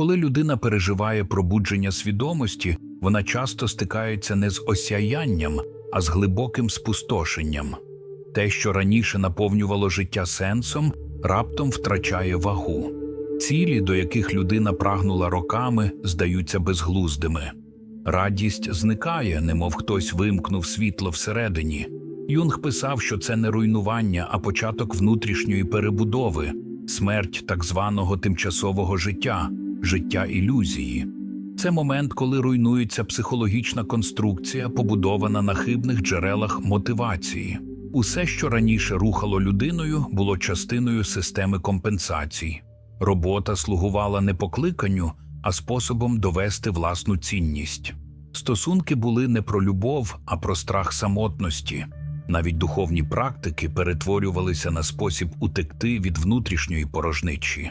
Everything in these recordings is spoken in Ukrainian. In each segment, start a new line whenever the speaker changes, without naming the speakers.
Коли людина переживає пробудження свідомості, вона часто стикається не з осяянням, а з глибоким спустошенням. Те, що раніше наповнювало життя сенсом, раптом втрачає вагу. Цілі, до яких людина прагнула роками, здаються безглуздими. Радість зникає, немов хтось вимкнув світло всередині. Юнг писав, що це не руйнування, а початок внутрішньої перебудови, смерть так званого тимчасового життя, життя ілюзії. Це момент, коли руйнується психологічна конструкція, побудована на хибних джерелах мотивації. Усе, що раніше рухало людиною, було частиною системи компенсацій. Робота слугувала не покликанню, а способом довести власну цінність. Стосунки були не про любов, а про страх самотності. Навіть духовні практики перетворювалися на спосіб утекти від внутрішньої порожничі.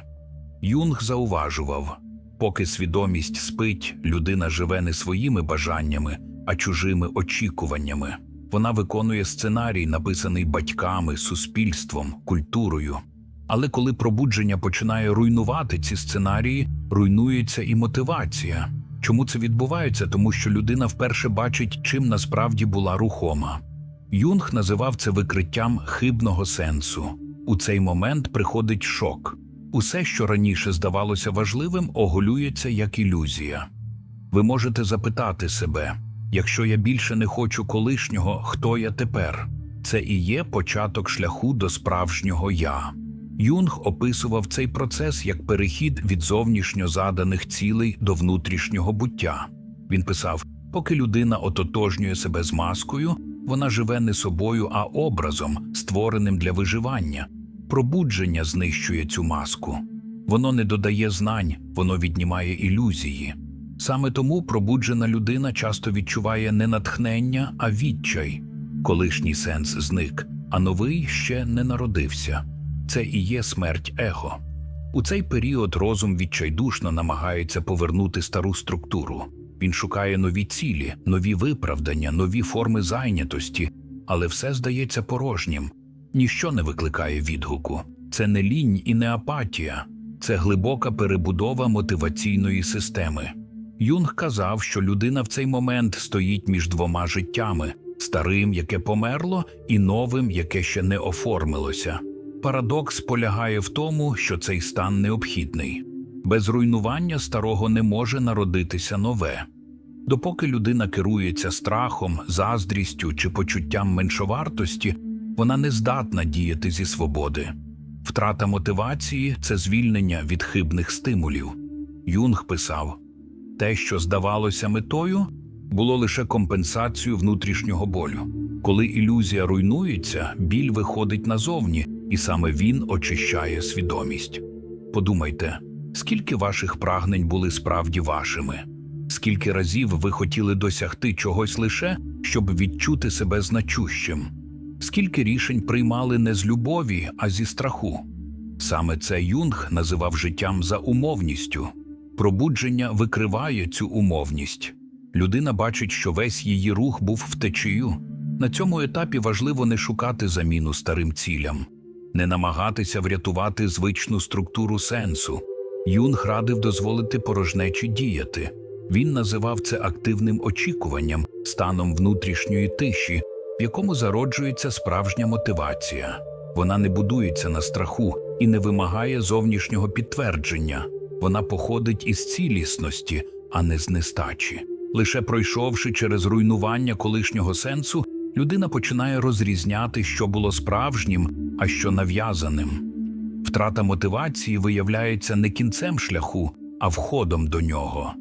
Юнг зауважував поки свідомість спить, людина живе не своїми бажаннями, а чужими очікуваннями. Вона виконує сценарій, написаний батьками, суспільством, культурою. Але коли пробудження починає руйнувати ці сценарії, руйнується і мотивація. Чому це відбувається? Тому що людина вперше бачить, чим насправді була рухома. Юнг називав це викриттям хибного сенсу. У цей момент приходить шок. Усе, що раніше здавалося важливим, оголюється як ілюзія. Ви можете запитати себе, якщо я більше не хочу колишнього, хто я тепер? Це і є початок шляху до справжнього я. Юнг описував цей процес як перехід від зовнішньо заданих цілей до внутрішнього буття. Він писав: поки людина ототожнює себе з маскою, вона живе не собою, а образом, створеним для виживання. Пробудження знищує цю маску. Воно не додає знань, воно віднімає ілюзії. Саме тому пробуджена людина часто відчуває не натхнення, а відчай. Колишній сенс зник, а новий ще не народився. Це і є смерть его. У цей період розум відчайдушно намагається повернути стару структуру. Він шукає нові цілі, нові виправдання, нові форми зайнятості, але все здається порожнім. Ніщо не викликає відгуку. Це не лінь і не апатія, це глибока перебудова мотиваційної системи. Юнг казав, що людина в цей момент стоїть між двома життями старим, яке померло, і новим, яке ще не оформилося. Парадокс полягає в тому, що цей стан необхідний. Без руйнування старого не може народитися нове. Допоки людина керується страхом, заздрістю чи почуттям меншовартості, вона не здатна діяти зі свободи. Втрата мотивації це звільнення від хибних стимулів. Юнг писав те, що здавалося метою, було лише компенсацією внутрішнього болю. Коли ілюзія руйнується, біль виходить назовні, і саме він очищає свідомість. Подумайте, скільки ваших прагнень були справді вашими, скільки разів ви хотіли досягти чогось лише, щоб відчути себе значущим, скільки рішень приймали не з любові, а зі страху. Саме це Юнг називав життям за умовністю. Пробудження викриває цю умовність. Людина бачить, що весь її рух був втечею. На цьому етапі важливо не шукати заміну старим цілям, не намагатися врятувати звичну структуру сенсу. Юнг радив дозволити порожнечі діяти. Він називав це активним очікуванням, станом внутрішньої тиші, в якому зароджується справжня мотивація. Вона не будується на страху і не вимагає зовнішнього підтвердження. Вона походить із цілісності, а не з нестачі. Лише пройшовши через руйнування колишнього сенсу, людина починає розрізняти, що було справжнім, а що нав'язаним. Втрата мотивації виявляється не кінцем шляху, а входом до нього.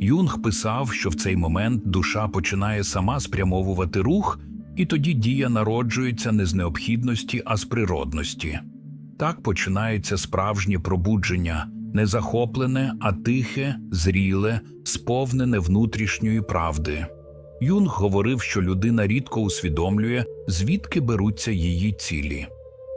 Юнг писав, що в цей момент душа починає сама спрямовувати рух, і тоді дія народжується не з необхідності, а з природності. Так починається справжнє пробудження, не захоплене, а тихе, зріле, сповнене внутрішньої правди. Юнг говорив, що людина рідко усвідомлює, звідки беруться її цілі.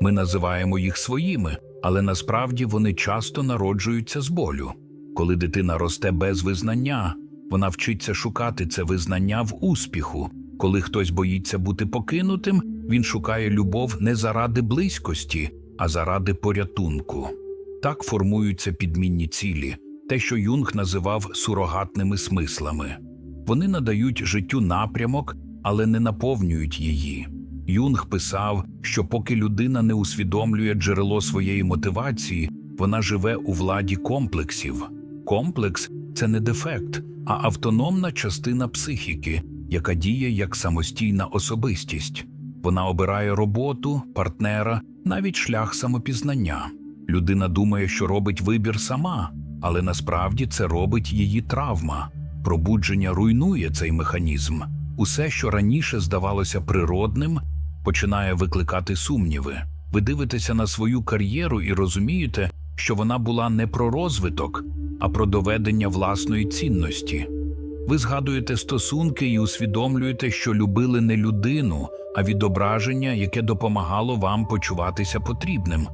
Ми називаємо їх своїми, але насправді вони часто народжуються з болю. Коли дитина росте без визнання, вона вчиться шукати це визнання в успіху. Коли хтось боїться бути покинутим, він шукає любов не заради близькості, а заради порятунку. Так формуються підмінні цілі. те, що Юнг називав сурогатними смислами. Вони надають життю напрямок, але не наповнюють її. Юнг писав, що поки людина не усвідомлює джерело своєї мотивації, вона живе у владі комплексів. Комплекс це не дефект, а автономна частина психіки, яка діє як самостійна особистість. Вона обирає роботу, партнера, навіть шлях самопізнання. Людина думає, що робить вибір сама, але насправді це робить її травма. Пробудження руйнує цей механізм. Усе, що раніше здавалося природним, починає викликати сумніви. Ви дивитеся на свою кар'єру і розумієте, що вона була не про розвиток, а про доведення власної цінності. Ви згадуєте стосунки і усвідомлюєте, що любили не людину, а відображення, яке допомагало вам почуватися потрібним.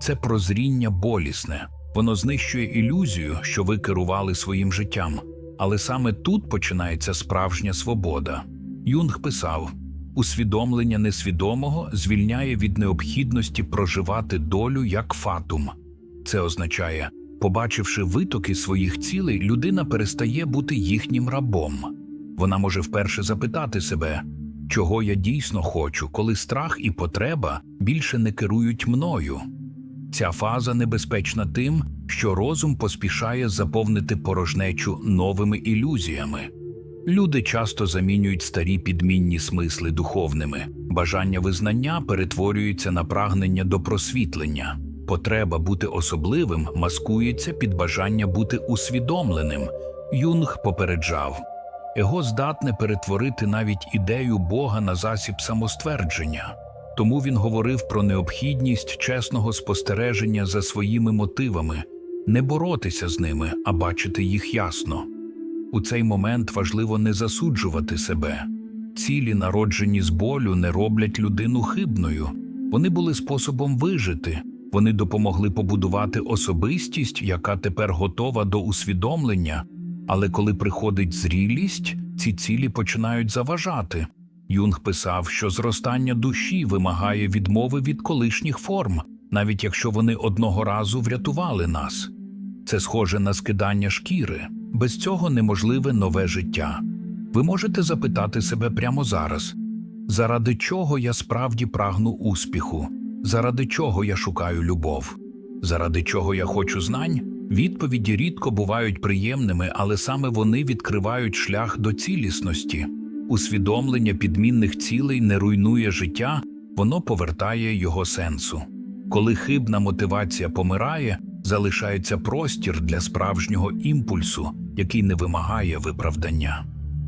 Це прозріння болісне. Воно знищує ілюзію, що ви керували своїм життям. Але саме тут починається справжня свобода. Юнг писав: усвідомлення несвідомого звільняє від необхідності проживати долю як фатум. Це означає, побачивши витоки своїх цілей, людина перестає бути їхнім рабом. Вона може вперше запитати себе, чого я дійсно хочу, коли страх і потреба більше не керують мною. Ця фаза небезпечна тим, що розум поспішає заповнити порожнечу новими ілюзіями. Люди часто замінюють старі підмінні смисли духовними, бажання визнання перетворюється на прагнення до просвітлення. Потреба бути особливим маскується під бажання бути усвідомленим. Юнг попереджав Его здатне перетворити навіть ідею Бога на засіб самоствердження. Тому він говорив про необхідність чесного спостереження за своїми мотивами, не боротися з ними, а бачити їх ясно. У цей момент важливо не засуджувати себе. Цілі, народжені з болю, не роблять людину хибною. Вони були способом вижити, вони допомогли побудувати особистість, яка тепер готова до усвідомлення. Але коли приходить зрілість, ці цілі починають заважати. Юнг писав, що зростання душі вимагає відмови від колишніх форм, навіть якщо вони одного разу врятували нас. Це схоже на скидання шкіри. Без цього неможливе нове життя. Ви можете запитати себе прямо зараз: заради чого я справді прагну успіху? Заради чого я шукаю любов? Заради чого я хочу знань? Відповіді рідко бувають приємними, але саме вони відкривають шлях до цілісності. Усвідомлення підмінних цілей не руйнує життя, воно повертає його сенсу. Коли хибна мотивація помирає, залишається простір для справжнього імпульсу, який не вимагає виправдання.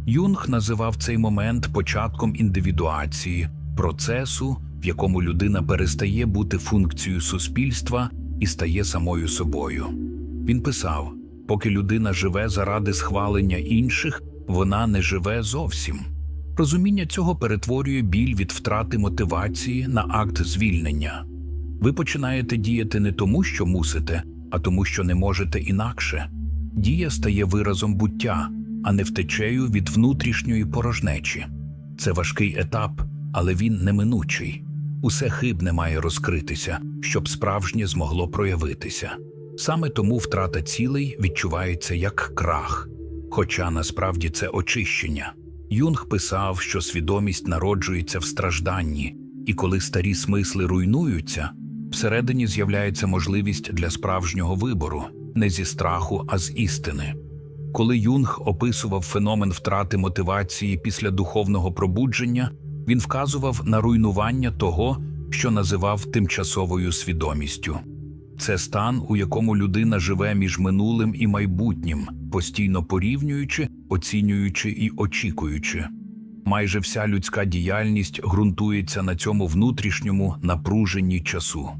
Юнг називав цей момент початком індивідуації, процесу, в якому людина перестає бути функцією суспільства і стає самою собою. Він писав: поки людина живе заради схвалення інших, вона не живе зовсім. Розуміння цього перетворює біль від втрати мотивації на акт звільнення. Ви починаєте діяти не тому, що мусите, а тому, що не можете інакше. Дія стає виразом буття, а не втечею від внутрішньої порожнечі. Це важкий етап, але він неминучий. Усе хибне має розкритися, щоб справжнє змогло проявитися. Саме тому втрата цілей відчувається як крах, хоча насправді це очищення. Юнг писав, що свідомість народжується в стражданні, і коли старі смисли руйнуються, всередині з'являється можливість для справжнього вибору, не зі страху, а з істини. Коли Юнг описував феномен втрати мотивації після духовного пробудження, він вказував на руйнування того, що називав тимчасовою свідомістю. Це стан, у якому людина живе між минулим і майбутнім, постійно порівнюючи, оцінюючи і очікуючи. Майже вся людська діяльність ґрунтується на цьому внутрішньому напруженні часу.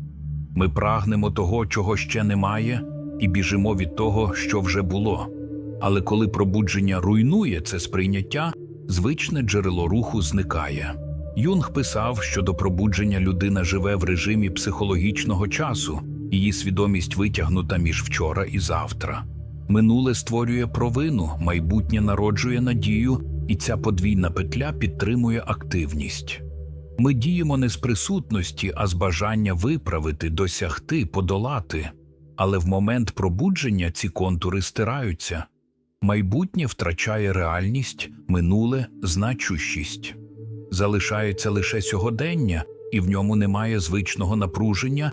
Ми прагнемо того, чого ще немає, і біжимо від того, що вже було. Але коли пробудження руйнує це сприйняття, звичне джерело руху зникає. Юнг писав, що до пробудження людина живе в режимі психологічного часу, її свідомість витягнута між вчора і завтра. Минуле створює провину, майбутнє народжує надію, і ця подвійна петля підтримує активність. Ми діємо не з присутності, а з бажання виправити, досягти, подолати. Але в момент пробудження ці контури стираються. Майбутнє втрачає реальність, минуле значущість. Залишається лише сьогодення, і в ньому немає звичного напруження,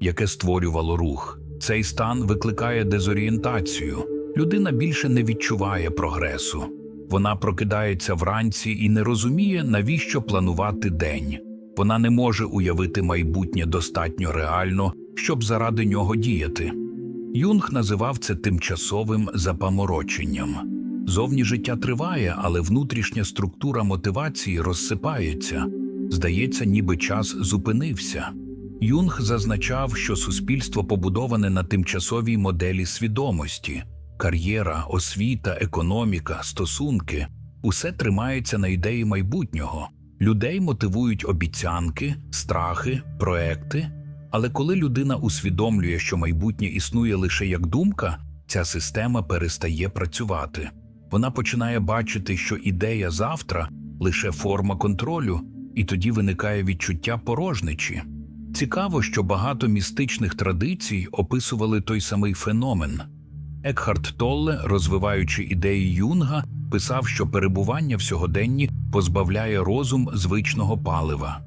яке створювало рух. Цей стан викликає дезорієнтацію. Людина більше не відчуває прогресу. Вона прокидається вранці і не розуміє, навіщо планувати день. Вона не може уявити майбутнє достатньо реально, щоб заради нього діяти. Юнг називав це тимчасовим запамороченням. Зовні життя триває, але внутрішня структура мотивації розсипається. Здається, ніби час зупинився. Юнг зазначав, що суспільство побудоване на тимчасовій моделі свідомості, кар'єра, освіта, економіка, стосунки усе тримається на ідеї майбутнього. Людей мотивують обіцянки, страхи, проекти. Але коли людина усвідомлює, що майбутнє існує лише як думка, ця система перестає працювати. Вона починає бачити, що ідея завтра лише форма контролю, і тоді виникає відчуття порожничі. Цікаво, що багато містичних традицій описували той самий феномен. Екхарт Толле, розвиваючи ідеї Юнга, писав, що перебування в сьогоденні позбавляє розум звичного палива.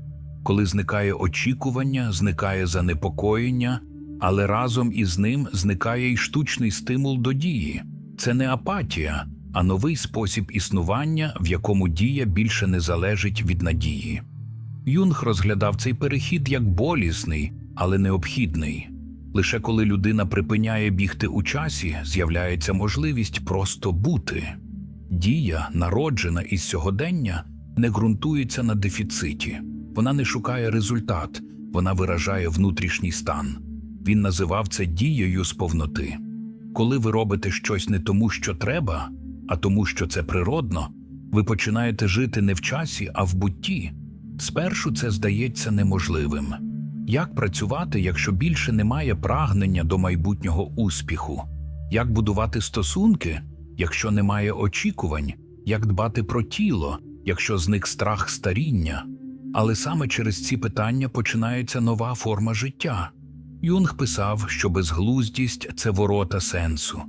Коли зникає очікування, зникає занепокоєння, але разом із ним зникає й штучний стимул до дії. Це не апатія, а новий спосіб існування, в якому дія більше не залежить від надії. Юнг розглядав цей перехід як болісний, але необхідний. Лише коли людина припиняє бігти у часі, з'являється можливість просто бути. Дія, народжена із сьогодення, не ґрунтується на дефіциті. Вона не шукає результат, вона виражає внутрішній стан. Він називав це дією з повноти. Коли ви робите щось не тому, що треба, а тому, що це природно, ви починаєте жити не в часі, а в бутті. Спершу це здається неможливим. Як працювати, якщо більше немає прагнення до майбутнього успіху? Як будувати стосунки, якщо немає очікувань? Як дбати про тіло, якщо зник страх старіння? Але саме через ці питання починається нова форма життя. Юнг писав, що безглуздість це ворота сенсу.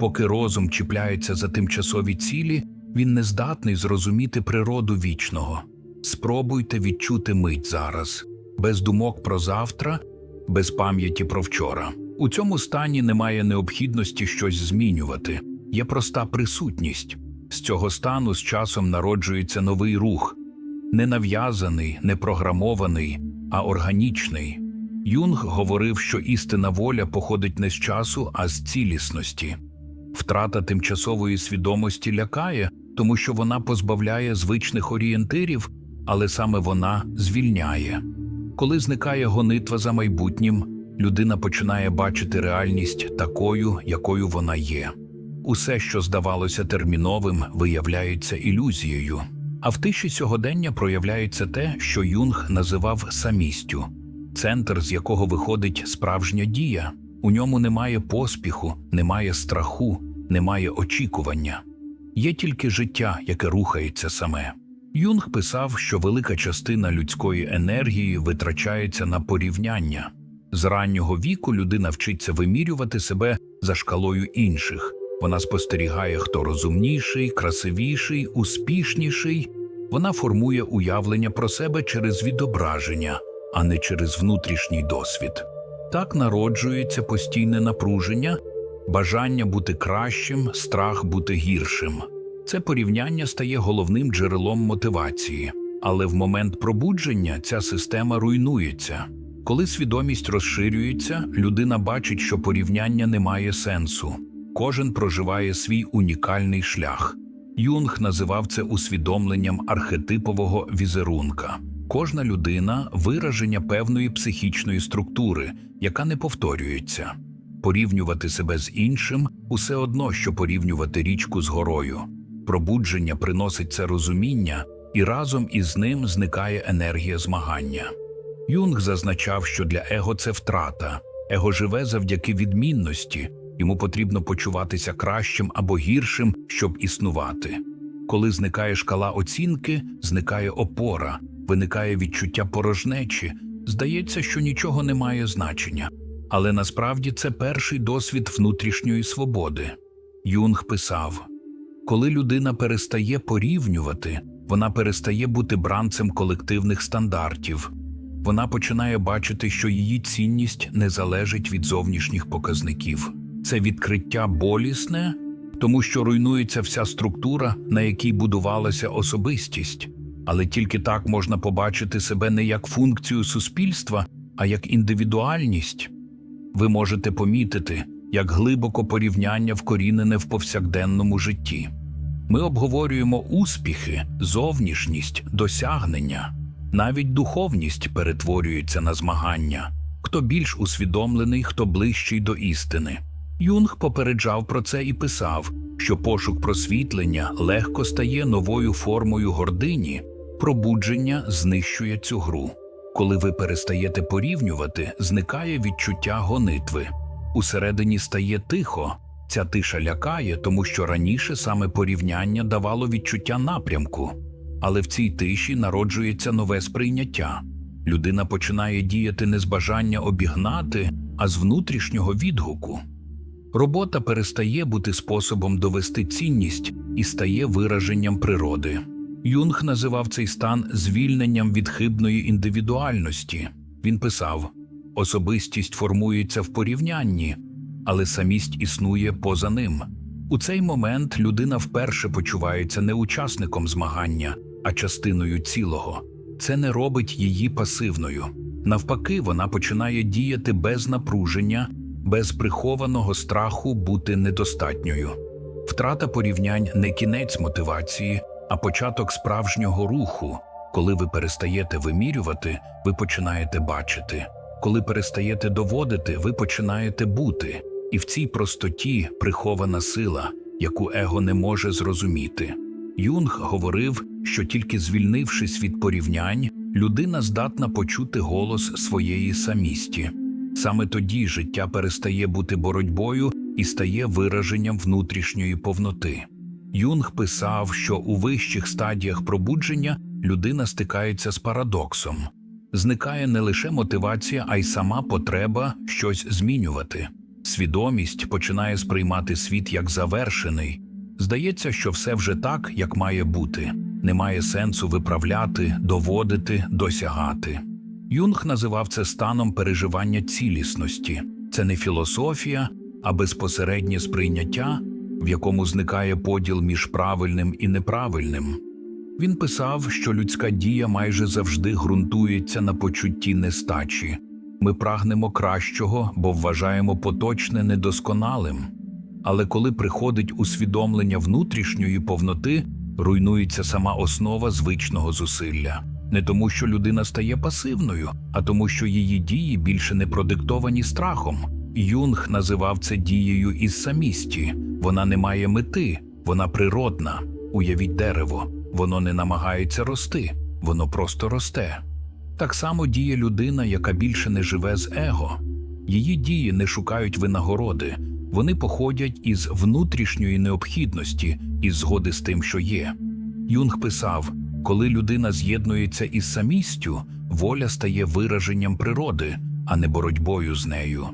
Поки розум чіпляється за тимчасові цілі, він не здатний зрозуміти природу вічного. Спробуйте відчути мить зараз, без думок про завтра, без пам'яті про вчора. У цьому стані немає необхідності щось змінювати, є проста присутність. З цього стану з часом народжується новий рух, не нав'язаний, не програмований, а органічний. Юнг говорив, що істина воля походить не з часу, а з цілісності. Втрата тимчасової свідомості лякає, тому що вона позбавляє звичних орієнтирів, але саме вона звільняє. Коли зникає гонитва за майбутнім, людина починає бачити реальність такою, якою вона є. Усе, що здавалося терміновим, виявляється ілюзією. А в тиші сьогодення проявляється те, що Юнг називав самістю, центр, з якого виходить справжня дія. У ньому немає поспіху, немає страху, немає очікування. Є тільки життя, яке рухається саме. Юнг писав, що велика частина людської енергії витрачається на порівняння. З раннього віку людина вчиться вимірювати себе за шкалою інших. Вона спостерігає, хто розумніший, красивіший, успішніший. Вона формує уявлення про себе через відображення, а не через внутрішній досвід. Так народжується постійне напруження, бажання бути кращим, страх бути гіршим. Це порівняння стає головним джерелом мотивації, але в момент пробудження ця система руйнується. Коли свідомість розширюється, людина бачить, що порівняння не має сенсу. Кожен проживає свій унікальний шлях. Юнг називав це усвідомленням архетипового візерунка. Кожна людина вираження певної психічної структури, яка не повторюється. Порівнювати себе з іншим усе одно, що порівнювати річку з горою. Пробудження приносить це розуміння, і разом із ним зникає енергія змагання. Юнг зазначав, що для его це втрата, его живе завдяки відмінності, йому потрібно почуватися кращим або гіршим, щоб існувати. Коли зникає шкала оцінки, зникає опора, виникає відчуття порожнечі, здається, що нічого не має значення. Але насправді це перший досвід внутрішньої свободи. Юнг писав: коли людина перестає порівнювати, вона перестає бути бранцем колективних стандартів. Вона починає бачити, що її цінність не залежить від зовнішніх показників. Це відкриття болісне, тому що руйнується вся структура, на якій будувалася особистість. Але тільки так можна побачити себе не як функцію суспільства, а як індивідуальність. Ви можете помітити, як глибоко порівняння вкорінене в повсякденному житті. Ми обговорюємо успіхи, зовнішність, досягнення. Навіть духовність перетворюється на змагання. Хто більш усвідомлений, хто ближчий до істини. Юнг попереджав про це і писав, що пошук просвітлення легко стає новою формою гордині, пробудження знищує цю гру. Коли ви перестаєте порівнювати, зникає відчуття гонитви. Усередині стає тихо. Ця тиша лякає, тому що раніше саме порівняння давало відчуття напрямку. Але в цій тиші народжується нове сприйняття. Людина починає діяти не з бажання обігнати, а з внутрішнього відгуку. Робота перестає бути способом довести цінність і стає вираженням природи. Юнг називав цей стан звільненням від хибної індивідуальності. Він писав: особистість формується в порівнянні, але самість існує поза ним. У цей момент людина вперше почувається не учасником змагання, а частиною цілого. Це не робить її пасивною. Навпаки, вона починає діяти без напруження, без прихованого страху бути недостатньою. Втрата порівнянь не кінець мотивації, а початок справжнього руху. Коли ви перестаєте вимірювати, ви починаєте бачити. Коли перестаєте доводити, ви починаєте бути. І в цій простоті прихована сила, яку его не може зрозуміти. Юнг говорив, що тільки звільнившись від порівнянь, людина здатна почути голос своєї самісті. Саме тоді життя перестає бути боротьбою і стає вираженням внутрішньої повноти. Юнг писав, що у вищих стадіях пробудження людина стикається з парадоксом. Зникає не лише мотивація, а й сама потреба щось змінювати. Свідомість починає сприймати світ як завершений. Здається, що все вже так, як має бути. Немає сенсу виправляти, доводити, досягати. Юнг називав це станом переживання цілісності. Це не філософія, а безпосереднє сприйняття, в якому зникає поділ між правильним і неправильним. Він писав, що людська дія майже завжди ґрунтується на почутті нестачі. Ми прагнемо кращого, бо вважаємо поточне недосконалим. Але коли приходить усвідомлення внутрішньої повноти, руйнується сама основа звичного зусилля. Не тому, що людина стає пасивною, а тому, що її дії більше не продиктовані страхом. Юнг називав це дією із самісті. Вона не має мети, вона природна. Уявіть дерево, воно не намагається рости, воно просто росте. Так само діє людина, яка більше не живе з его. Її дії не шукають винагороди, вони походять із внутрішньої необхідності і згоди з тим, що є. Юнг писав: коли людина з'єднується із самістю, воля стає вираженням природи, а не боротьбою з нею.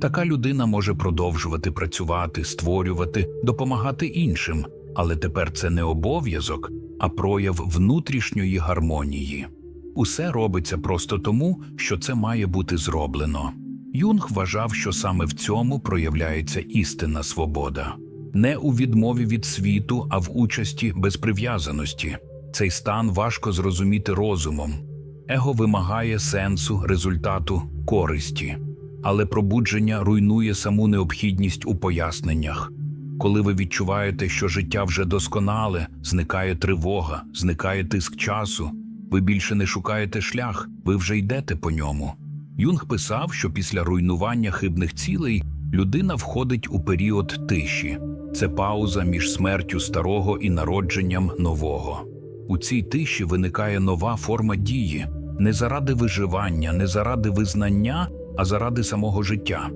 Така людина може продовжувати працювати, створювати, допомагати іншим, але тепер це не обов'язок, а прояв внутрішньої гармонії. Усе робиться просто тому, що це має бути зроблено. Юнг вважав, що саме в цьому проявляється істинна свобода, не у відмові від світу, а в участі без прив'язаності. Цей стан важко зрозуміти розумом. Его вимагає сенсу, результату, користі, але пробудження руйнує саму необхідність у поясненнях. Коли ви відчуваєте, що життя вже досконале, зникає тривога, зникає тиск часу. Ви більше не шукаєте шлях, ви вже йдете по ньому. Юнг писав, що після руйнування хибних цілей людина входить у період тиші. Це пауза між смертю старого і народженням нового. У цій тиші виникає нова форма дії не заради виживання, не заради визнання, а заради самого життя.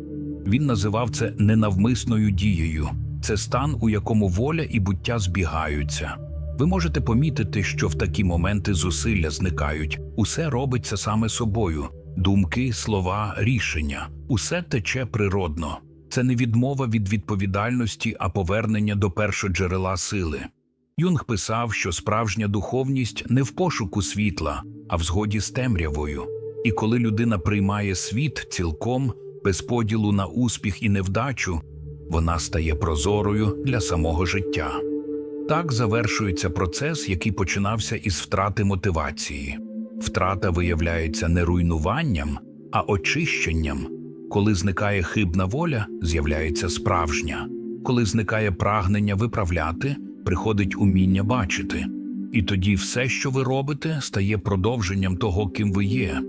Він називав це ненавмисною дією. Це стан, у якому воля і буття збігаються. Ви можете помітити, що в такі моменти зусилля зникають, усе робиться саме собою. Думки, слова, рішення усе тече природно. Це не відмова від відповідальності, а повернення до першоджерела сили. Юнг писав, що справжня духовність не в пошуку світла, а в згоді з темрявою. І коли людина приймає світ цілком, без поділу на успіх і невдачу, вона стає прозорою для самого життя. Так завершується процес, який починався із втрати мотивації. Втрата виявляється не руйнуванням, а очищенням. Коли зникає хибна воля, з'являється справжня. Коли зникає прагнення виправляти, приходить уміння бачити. І тоді все, що ви робите, стає продовженням того, ким ви є.